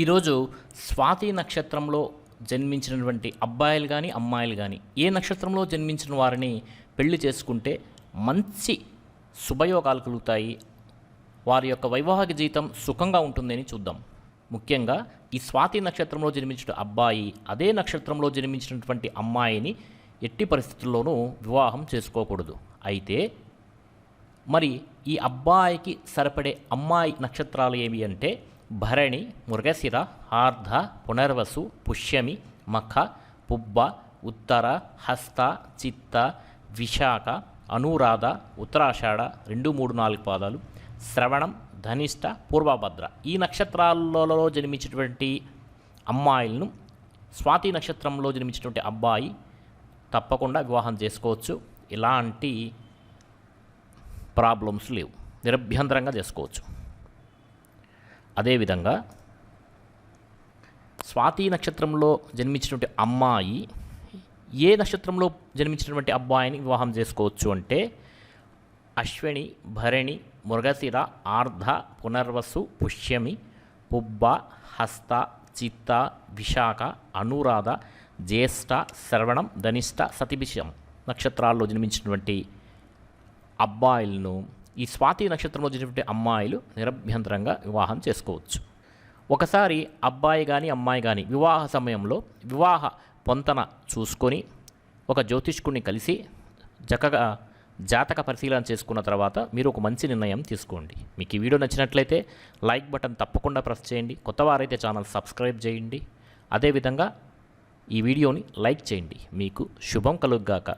ఈరోజు స్వాతి నక్షత్రంలో జన్మించినటువంటి అబ్బాయిలు కానీ అమ్మాయిలు కానీ ఏ నక్షత్రంలో జన్మించిన వారిని పెళ్ళి చేసుకుంటే మంచి శుభయోగాలు కలుగుతాయి. వారి యొక్క వైవాహిక జీవితం సుఖంగా ఉంటుందని చూద్దాం. ముఖ్యంగా ఈ స్వాతి నక్షత్రంలో జన్మించిన అబ్బాయి అదే నక్షత్రంలో జన్మించినటువంటి అమ్మాయిని ఎట్టి పరిస్థితుల్లోనూ వివాహం చేసుకోకూడదు. అయితే మరి ఈ అబ్బాయికి సరిపడే అమ్మాయి నక్షత్రాలు ఏవి అంటే భరణి మృగశిర ఆర్ధ పునర్వసు పుష్యమి మఖ పుబ్బ ఉత్తర హస్త చిత్త విశాఖ అనురాధ ఉత్తరాషాఢ రెండు మూడు నాలుగు పాదాలు శ్రవణం ధనిష్ట పూర్వభద్ర. ఈ నక్షత్రాలలో జన్మించినటువంటి అమ్మాయిలను స్వాతి నక్షత్రంలో జన్మించినటువంటి అబ్బాయి తప్పకుండా వివాహం చేసుకోవచ్చు. ఇలాంటి ప్రాబ్లమ్స్ లేవు. నిరభ్యంతరంగా చేసుకోవచ్చు. అదేవిధంగా స్వాతి నక్షత్రంలో జన్మించినటువంటి అమ్మాయి ఏ నక్షత్రంలో జన్మించినటువంటి అబ్బాయిని వివాహం చేసుకోవచ్చు అంటే అశ్విని భరణి మృగశిర ఆర్ధ పునర్వసు పుష్యమి పుబ్బ హస్త చిత్త విశాఖ అనురాధ జ్యేష్ఠ శ్రవణం ధనిష్ట సతిభిషం నక్షత్రాల్లో జన్మించినటువంటి అబ్బాయిలను ఈ స్వాతి నక్షత్రంలో జరిగినటువంటి అమ్మాయిలు నిరభ్యంతరంగా వివాహం చేసుకోవచ్చు. ఒకసారి అబ్బాయి కానీ అమ్మాయి కానీ వివాహ సమయంలో వివాహ పొంతన చూసుకొని ఒక జ్యోతిష్కుడిని కలిసి చక్కగా జాతక పరిశీలన చేసుకున్న తర్వాత మీరు ఒక మంచి నిర్ణయం తీసుకోండి. మీకు ఈ వీడియో నచ్చినట్లయితే లైక్ బటన్ తప్పకుండా ప్రెస్ చేయండి. కొత్త వారైతే ఛానల్ సబ్స్క్రైబ్ చేయండి. అదేవిధంగా ఈ వీడియోని లైక్ చేయండి. మీకు శుభం కలుగ్గాక.